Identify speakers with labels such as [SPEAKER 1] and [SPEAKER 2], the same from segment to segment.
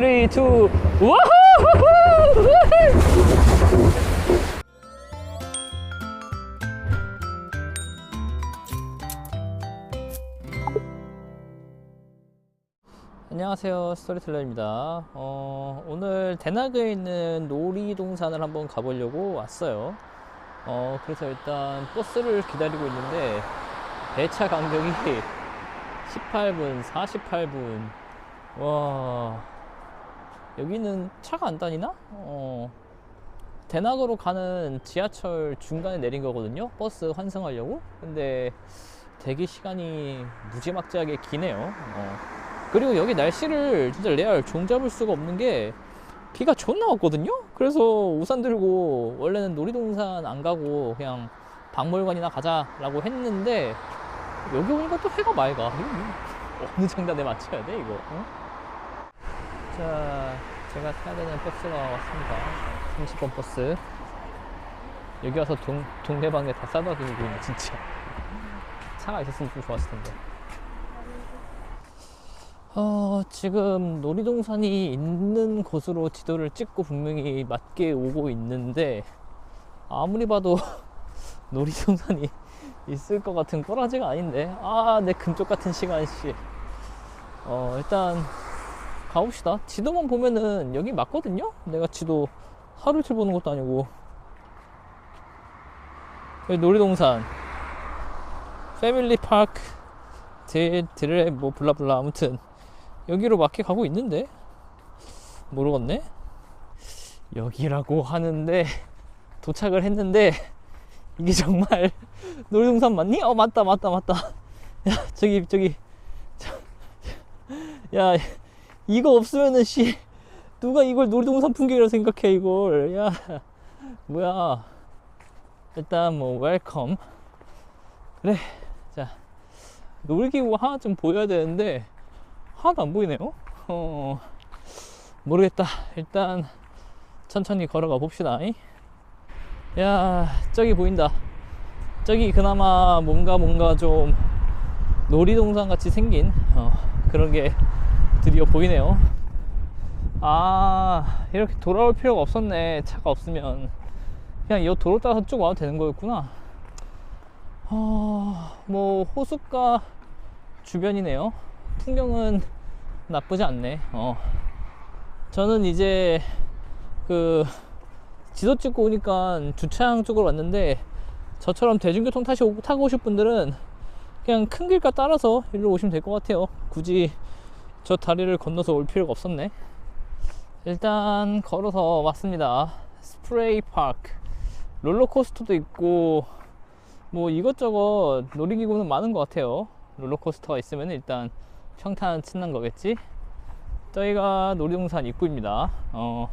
[SPEAKER 1] 3, 2, 우후! 안녕하세요 스토리텔러입니다. 어, 오늘 대낙에 있는 놀이동산을 한번 가보려고 왔어요. 어, 그래서 일단 버스를 기다리고 있는데 배차 간격이 18분 48분. 와 여기는 차가 안 다니나? 어, 대낙으로 가는 지하철 중간에 내린 거거든요 버스 환승하려고 근데 대기 시간이 무지막지하게 기네요 어. 그리고 여기 날씨를 진짜 레알 종잡을 수가 없는 게 비가 존나 왔거든요? 그래서 우산 들고 원래는 놀이동산 안 가고 그냥 박물관이나 가자라고 했는데 여기 오니까 또 해가. 이거 뭐 어느 장단에 맞춰야 돼, 이거? 어? 자, 제가 타야 되는 버스가 왔습니다. 30번 버스. 여기 와서 동, 동네방네 다 싸다니고 있네, 진짜. 차가 있었으면 좀 좋았을 텐데. 어, 지금 놀이동산이 있는 곳으로 지도를 찍고 분명히 맞게 오고 있는데 아무리 봐도 놀이동산이 있을 것 같은 꼬라지가 아닌데 아 내 금쪽 같은 시간 씨. 어 일단 가봅시다. 지도만 보면은 여기 맞거든요. 내가 지도 하루 이틀 보는 것도 아니고. 여기 놀이동산. 패밀리 파크 드 드레 뭐 블라블라. 아무튼 여기로 맞게 가고 있는데. 모르겠네. 여기라고 하는데 도착을 했는데 이게 정말 놀이동산 맞니? 어 맞다 맞다 맞다. 야 저기 저기. 저, 야 이거 없으면은 씨 누가 이걸 놀이동산 풍경이라고 생각해 이걸 야 뭐야 일단 뭐 웰컴 그래 자 놀이기구 하나 좀 보여야 되는데 하나도 안 보이네요. 어, 모르겠다. 일단 천천히 걸어가 봅시다. 야, 저기 보인다. 저기 그나마 뭔가 뭔가 좀 놀이동산 같이 생긴 어, 그런 게 드디어 보이네요. 아, 이렇게 돌아올 필요가 없었네. 차가 없으면. 그냥 이 도로 따라서 쭉 와도 되는 거였구나. 어, 뭐, 호숫가 주변이네요. 풍경은 나쁘지 않네. 어. 저는 이제 그 지도 찍고 오니까 주차장 쪽으로 왔는데 저처럼 대중교통 타시 오- 타고 오실 분들은 그냥 큰 길가 따라서 일로 오시면 될 것 같아요. 굳이 저 다리를 건너서 올 필요가 없었네. 일단 걸어서 왔습니다. 스프레이 파크. 롤러코스터도 있고 뭐 이것저것 놀이기구는 많은 것 같아요. 롤러코스터가 있으면 일단 평탄 친난 거겠지? 저희가 놀이동산 입구입니다. 어,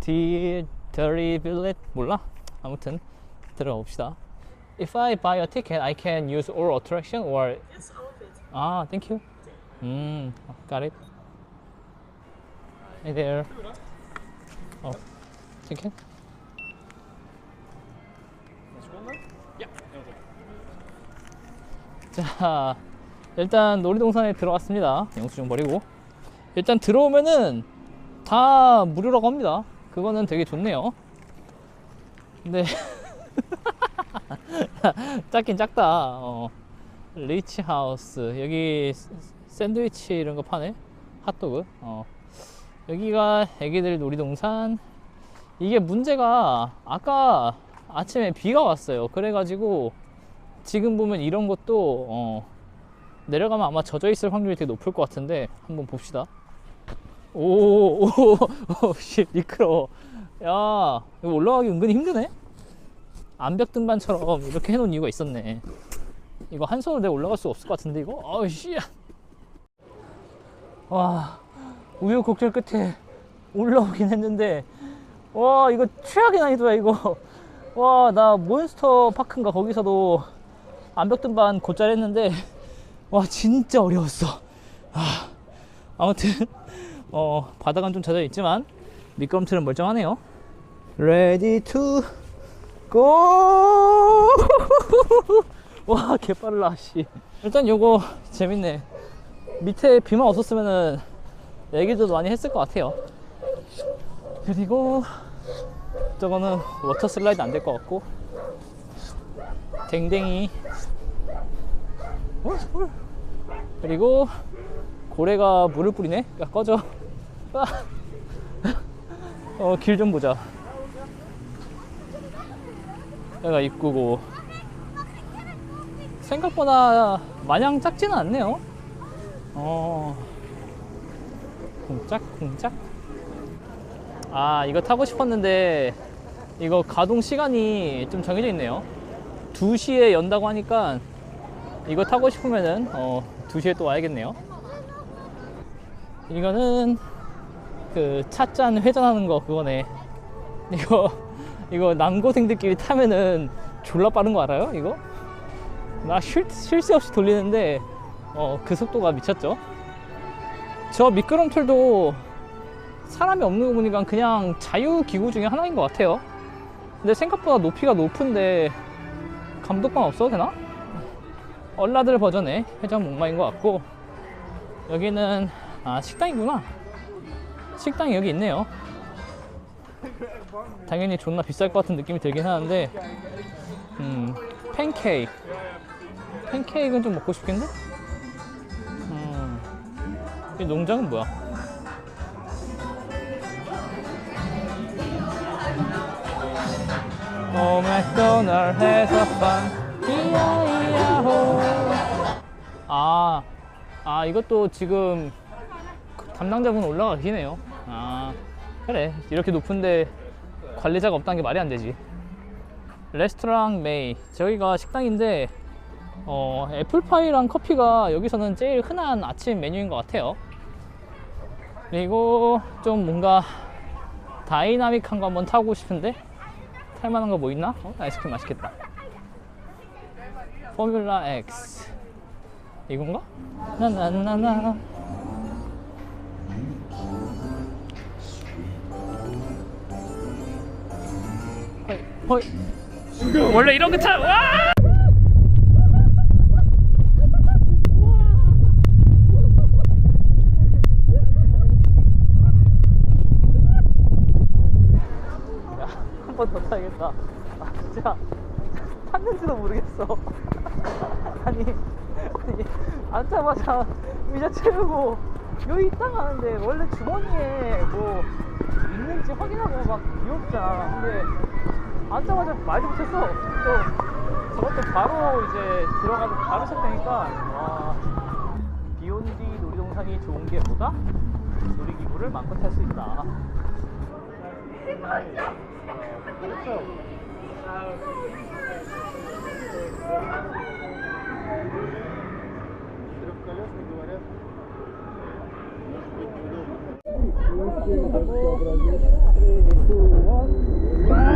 [SPEAKER 1] D Dirty Village 몰라? 아무튼 들어가 봅시다. If I buy a ticket, I can use all attraction or
[SPEAKER 2] Yes, all of it.
[SPEAKER 1] 아, thank you. 음, got it. Hey there. 어, ticket? 자, 일단 놀이동산에 들어왔습니다. 영수 증 버리고. 일단 들어오면은 다 무료라고 합니다. 그거는 되게 좋네요. 근데 작긴 작다. 어. 리치 하우스 여기 샌드위치 이런 거 파네. 핫도그. 어. 여기가 애기들 놀이동산. 이게 문제가 아까 아침에 비가 왔어요. 그래가지고 지금 보면 이런 것도 어, 내려가면 아마 젖어 있을 확률이 되게 높을 것 같은데 한번 봅시다. 오, 오, 오, 씨, 미끄러워. 야, 이거 올라가기 은근히 힘드네? 암벽 등반처럼 이렇게 해놓은 이유가 있었네. 이거 한 손으로 내가 올라갈 수 없을 것 같은데, 이거? 아우, 씨. 와, 우여곡절 끝에 올라오긴 했는데, 와, 이거 최악의 난이도야, 이거. 와, 나 몬스터 파크인가 거기서도 암벽 등반 곧잘 했는데, 와, 진짜 어려웠어. 아, 아무튼, 어, 바닥은 좀 젖어 있지만, 미끄럼틀은 멀쩡하네요. Ready to go! 와, 개빨라, 씨. 일단 요거 재밌네. 밑에 비만 없었으면은 애기들도 많이 했을 것 같아요. 그리고 저거는 워터 슬라이드 안 될 것 같고 댕댕이 어, 물. 그리고 고래가 물을 뿌리네. 야 꺼져. 아. 어, 길 좀 보자. 여기가 입구고 생각보다 마냥 작지는 않네요. 어, 쿵짝 쿵짝. 아 이거 타고 싶었는데 이거 가동 시간이 좀 정해져 있네요. 2시에 연다고 하니까 이거 타고 싶으면은 어 2시에 또 와야겠네요. 이거는 그 찻잔 회전하는 거 그거네. 이거 이거 남고생들끼리 타면은 졸라 빠른 거 알아요? 이거? 나 쉴, 쉴 새 없이 돌리는데 어 그 속도가 미쳤죠. 저 미끄럼틀도 사람이 없는 거 보니까 그냥 자유 기구 중에 하나인 것 같아요. 근데 생각보다 높이가 높은데 감독감 없어도 되나? 얼라들 버전의 회전 목마인 것 같고 여기는 아 식당이구나. 식당이 여기 있네요. 당연히 존나 비쌀 것 같은 느낌이 들긴 하는데 음 팬케이크 팬케이크는 좀 먹고 싶긴데 음, 이 농장은 뭐야? 오 맥도날드에서 판 이야이야호. 아, 아 이것도 지금 담당자분 올라가 계시네요. 아 그래. 이렇게 높은데 관리자가 없다는 게 말이 안 되지. 레스토랑 메이. 저기가 식당인데 어, 애플파이랑 커피가 여기서는 제일 흔한 아침 메뉴인 것 같아요 그리고 좀 뭔가 다이나믹한 거 한번 타고 싶은데 탈만한 거 뭐 있나? 어, 아이스크림 맛있겠다 포뮬라 X 이건가? 나나나나 허이 허이 원래 이런 거 타, 와! 번 더 타야겠다. 아, 진짜 탔는지도 모르겠어. 아니, 아니 앉자마자 의자 채우고 여기 있다 가는데 원래 주머니에 뭐 있는지 확인하고 막 귀엽잖아. 근데 앉자마자 말도 못했어. 또 저것도 바로 이제 들어가서 바로 시작되니까 와 비욘디 놀이동산이 좋은 게 뭐다? 놀이기구를 마음껏 탈 수 있다.
[SPEAKER 2] Трехколесный, говорят, может быть неудобно.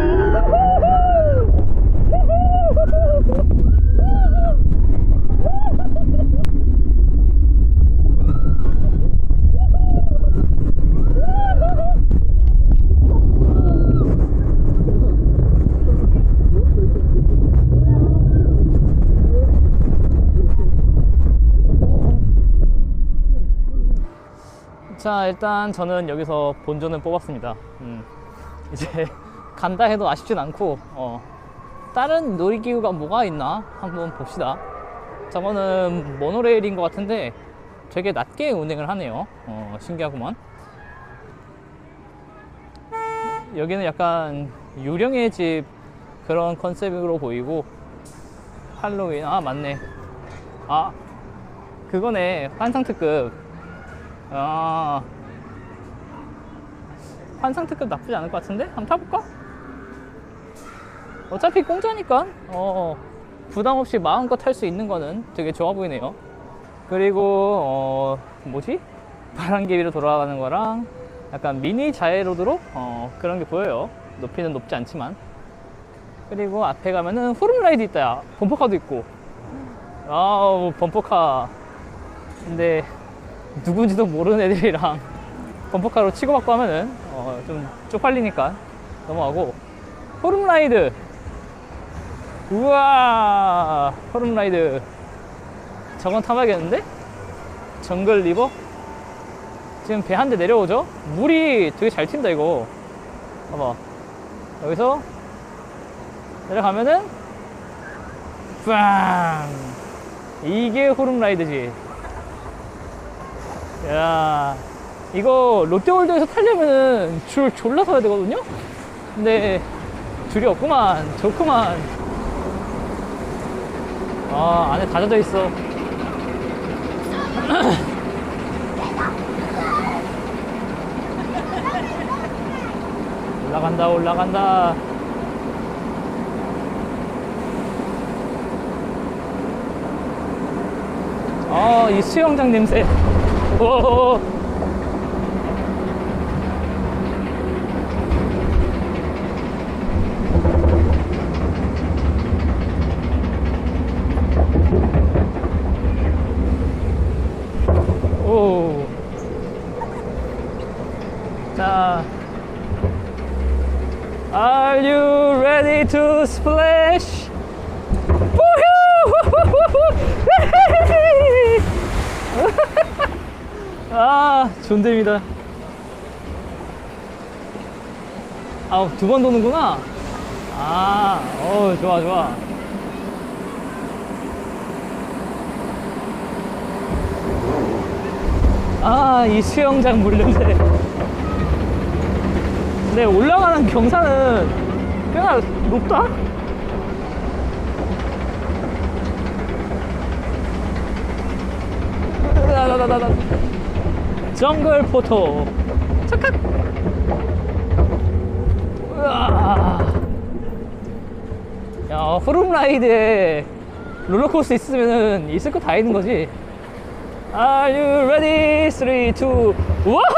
[SPEAKER 1] 자 일단 저는 여기서 본전을 뽑았습니다. 음, 이제 간다 해도 아쉽진 않고 어, 다른 놀이기구가 뭐가 있나 한번 봅시다. 저거는 모노레일인 것 같은데 되게 낮게 운행을 하네요. 어, 신기하구만. 여기는 약간 유령의 집 그런 컨셉으로 보이고 할로윈 아 맞네. 아 그거네. 환상특급. 아 환상특급 나쁘지 않을 것 같은데? 한번 타볼까? 어차피 공짜니까 어, 부담 없이 마음껏 탈 수 있는 거는 되게 좋아 보이네요. 그리고 어, 뭐지? 바람개 위로 돌아가는 거랑 약간 미니 자해로드로 어, 그런 게 보여요. 높이는 높지 않지만. 그리고 앞에 가면은 호름라이드 있다. 야. 범퍼카도 있고. 아우 범퍼카. 근데 누군지도 모르는 애들이랑 범퍼카로 치고받고 하면은 어, 좀 쪽팔리니까 넘어가고 호름라이드 우와 호름라이드 저건 타봐야겠는데? 정글 리버 지금 배 한 대 내려오죠? 물이 되게 잘 튄다, 이거. 봐봐. 여기서 내려가면은, 빵! 이게 호름라이드지. 야 이거 롯데월드에서 타려면은 줄 졸라 서야 되거든요? 근데 줄이 없구만. 좋구만. 아, 안에 다 젖어 있어. 올라간다, 올라간다. 아, 이 수영장 냄새. 오. 오. 자. Are you ready to splash? 아, 존댓니다. 아, 두 번 도는구나. 아, 어, 좋아, 좋아. 아, 이 수영장 물 냄새. 근데 올라가는 경사는 꽤나 높다? 정글 포토. 착각. 야, 후룸 라이드에 롤러코스터 있으면은 있을 거 다 있는 거지. Are you ready? 3, 2, 와후!